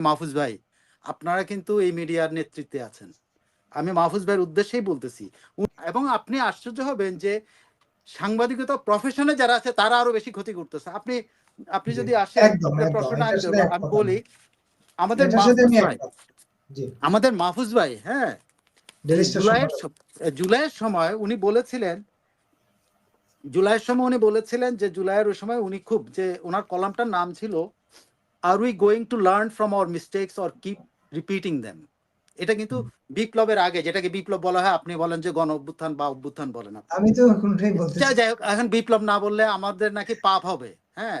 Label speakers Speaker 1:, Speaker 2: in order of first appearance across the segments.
Speaker 1: মাহফুজ ভাই আপনারা কিন্তু এই মিডিয়ার নেতৃত্বে আছেন। আমি মাহফুজ ভাইয়ের উদ্দেশ্যেই বলতেছি এবং আপনি আশ্চর্য হবেন যে সাংবাদিকতা প্রফেশনে যারা আছে তারা আরও বেশি ক্ষতি করতেছে। আপনি আপনি যদি আসেন
Speaker 2: এটার
Speaker 1: আমি বলি আমাদের মাহফুজ ভাই আমাদের মাহফুজ ভাই হ্যাঁ জুলাইয়ের জুলাইয়ের সময় উনি বলেছিলেন জুলাইয়ের সময় উনি বলেছিলেন যে জুলাইয়ের ওই সময় উনি খুব যে ওনার কলামটার নাম ছিল are we going to learn from our mistakes or keep repeating them এটা কিন্তু বিপ্লবের আগে যেটাকে বিপ্লব বলা হয় আপনি বলেন যে গণ অভ্যুত্থান বা অভ্যুত্থান বলেন।
Speaker 2: আমি তো কোনটাই বলতে
Speaker 1: যাই হোক এখন বিপ্লব না বললে আমাদের নাকি পাপ হবে হ্যাঁ?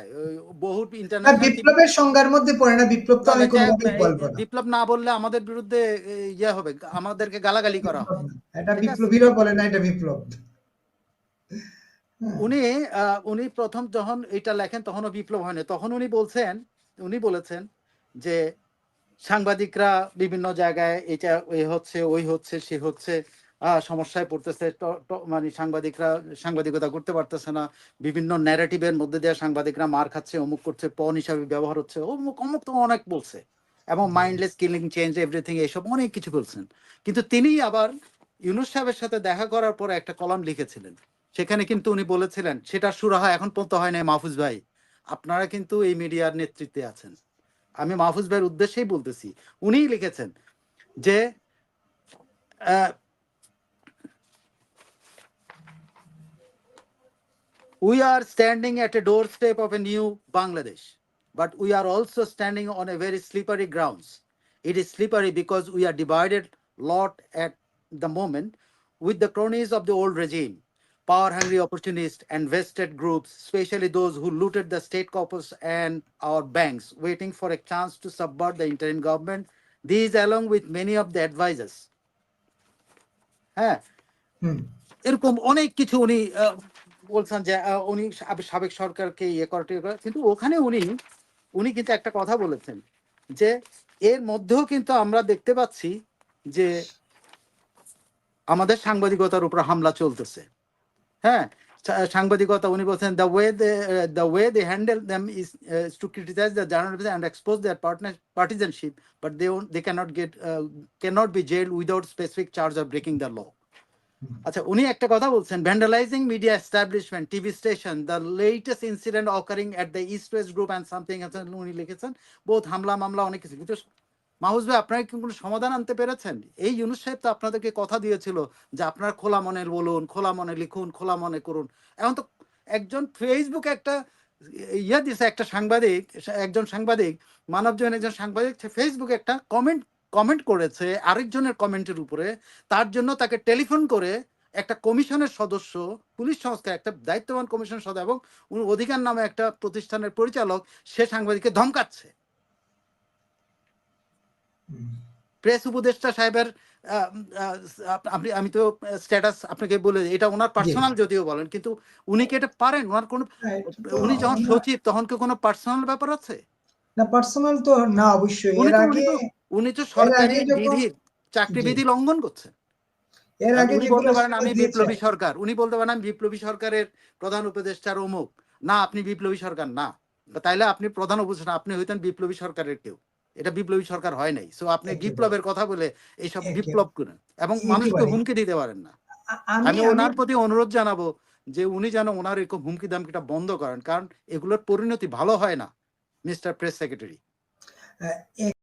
Speaker 1: বহু ইন্টারন্যাশনাল
Speaker 2: বিপ্লবের সংজ্ঞার মধ্যে পড়ে না বিপ্লব তো আমি কোনোভাবেই বলব না।
Speaker 1: বিপ্লব না বললে আমাদের বিরুদ্ধে ইয়ে হবে আমাদেরকে গালাগালি করা হবে।
Speaker 2: এটা বিপ্লবীরা বলে না এটা বিপ্লব। হ্যাঁ,
Speaker 1: উনি উনি প্রথম যখন এটা লেখেন তখনও বিপ্লব হয়নি তখন উনি বলছেন উনি বলেছেন যে সাংবাদিকরা বিভিন্ন জায়গায় এটা এই হচ্ছে ওই হচ্ছে সে হচ্ছে সমস্যায় পড়তেছে মানে সাংবাদিকরা সাংবাদিকতা করতে পারতেছে না বিভিন্ন ন্যারেটিভের মধ্যে দিয়ে সাংবাদিকরা মার খাচ্ছে অমুক করছে পণ হিসাবে ব্যবহার হচ্ছে অমুক অমুক তো অনেক বলছে এবং মাইন্ডলেস কিলিং চেঞ্জ এভরিথিং এইসব অনেক কিছু বলছেন। কিন্তু তিনি আবার ইউনুস সাহেবের সাথে দেখা করার পর একটা কলাম লিখেছিলেন সেখানে কিন্তু উনি বলেছিলেন সেটা সুরাহা এখন পর্যন্ত হয় নাই মাহফুজ ভাই। আপনারা কিন্তু এই মিডিয়ার নেতৃত্বে আছেন আমি মাহফুজ ভাইয়ের উদ্দেশ্যেই বলতেছি উনিই লিখেছেন যে we are standing at a doorstep of a new Bangladesh but we are also standing on a very slippery grounds. It is slippery because we are divided lot at the moment with the cronies of the old regime, power-hungry opportunists and vested groups, especially those who looted the state coffers and our banks, waiting for a chance to subvert the interim government. These along with many of the advisors. হ্যাঁ এরকম অনেক কিছু উনি বলছেন যে উনি সাবেক সরকারকে ইয়ে করে কিন্তু ওখানে উনি উনি কিন্তু একটা কথা বলেছেন যে এর মধ্যেও কিন্তু আমরা দেখতে পাচ্ছি যে আমাদের সাংবাদিকতার উপর হামলা চলতেছে হ্যাঁ সাংবাদিকতা উনি বলছেন the way the way they handle them is to criticise the journalism and expose their partner partisanship but they they cannot get cannot be jail without specific charge of breaking the law আচ্ছা উনি একটা কথা বলছেন vandalising media establishment TV station the latest incident occurring at the East West group and something উনি লিখেছেন বহুত হামলা মামলা অনেক কিছু। কিন্তু মাহুজ ভাই, আপনারা কি কোনো সমাধান আনতে পেরেছেন? এই ইউনুস সাহেব তো আপনাদেরকে কথা দিয়েছিল যে আপনারা খোলা মনে বলুন, খোলা মনে লিখুন, খোলা মনে করুন। এখন তো একজন ফেসবুক একটা ইয়ে দিছে, একটা সাংবাদিক, একজন সাংবাদিক মানবজন একজন সাংবাদিক ফেসবুকে একটা কমেন্ট কমেন্ট করেছে আরেকজনের কমেন্টের উপরে। তার জন্য তাকে টেলিফোন করে একটা কমিশনের সদস্য, পুলিশ সংস্থা একটা দায়িত্ববান কমিশনের সদস্য এবং অধিকার নামে একটা প্রতিষ্ঠানের পরিচালক, সে সাংবাদিককে ধমকাচ্ছে। প্রেস উপদেষ্টা সাহেবের আপনি আমি তো স্ট্যাটাস আপনাকে বলে এটা ওনার পার্সোনাল যদিও বলেন কিন্তু উনি কি এটা পারেন? ওনার কোনো উনি যখন সচিব তখন কি কোনো পার্সোনাল ব্যাপার আছে?
Speaker 2: না পার্সোনাল তো না অবশ্যই। এর আগে
Speaker 1: উনি তো- সরকারি বিধি চাকরি বিধি লঙ্ঘন করছেন
Speaker 2: এর আগে
Speaker 1: উনি বলতে পারেন আমি বিপ্লবী সরকার। উনি বলতে পারেন আমি বিপ্লবী সরকারের প্রধান উপদেষ্টার অমুক না আপনি বিপ্লবী সরকার না। তাইলে আপনি প্রধান উপদেষ্টা আপনি হইতেন বিপ্লবী সরকারের কেউ। এটা বিপ্লবী সরকার হয় নাই। সো আপনি বিপ্লবের কথা বলে এইসব। বিপ্লব করেন এবং মানুষকে হুমকি দিতে পারেন না।
Speaker 2: আমি
Speaker 1: ওনার প্রতি অনুরোধ জানাব যে উনি যেন ওনার এরকম হুমকি দামকিটা বন্ধ করেন কারণ এগুলোর পরিণতি ভালো হয় না মিস্টার প্রেস সেক্রেটারি।